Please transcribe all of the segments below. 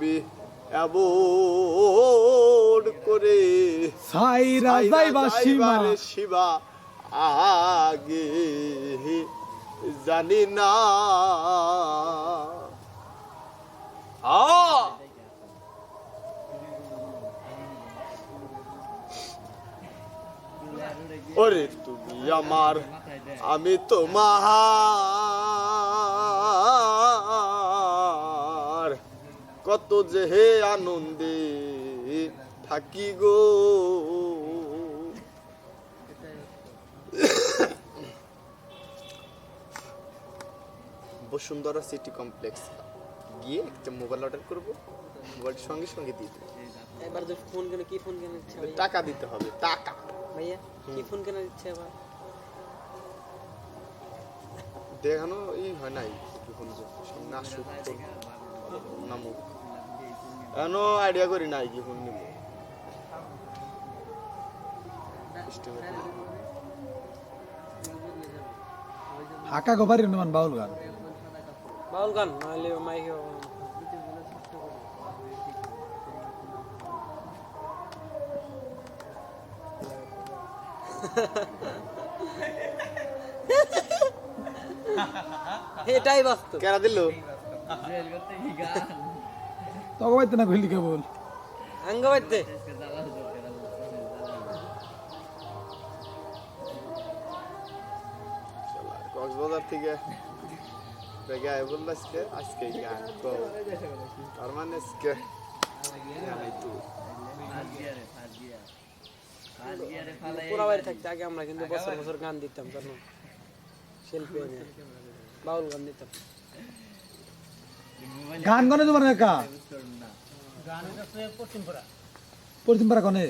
তুমি এমন করে। শিবা আগে জানি না। ওরে তুমি আমার আমি তোমার। কত যে হে আনন্দে থাকি গো। বসুন্ধরা সিটি কমপ্লেক্স গিয়ে একটা মোবাইল অর্ডার করব। মোবাইলটা সঙ্গে সঙ্গে দিয়ে দেবো। এবার তো ফোন কেন কি ফোন কেনার ইচ্ছা টাকা দিতে হবে টাকা। ভাইয়া কি ফোন কেনার ইচ্ছা এবার? দেখানো ই হয় নাই। যে সামনে আসুক নামুক। এখনও আইডিয়া করি নাই কি ফোন নিব। হাকা গোবারি মান বাউল গান। বাউল গান নাহলে মাইকে এটাই বাস্তব। কেনা দিল? তখন বাইতে না কইলি কেবল? আঙ্গ বাইতে কক্সবাজার থেকে বেগে আয় আজকে আজকে গান তো তার মানে আজকে পুরা বাড়ি থাকতে আগে আমরা কিন্তু বছর বছর গান দিতাম জানো শিল্পী এনে বাউল গান দিতাম। গান গনে তোমার একা? পশ্চিম পাড়া কনে?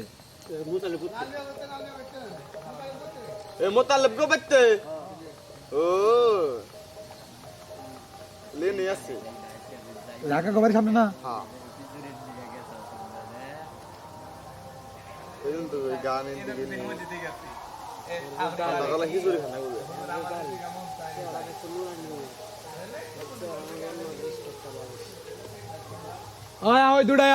মোতালেব গো বাইতে ও। লেনে আছে। হাকা গোবারি সামনে না? হ্যাঁ এই তো গান দিকে নিয়ে খিচুড়ি খানা বলে ওই দুটা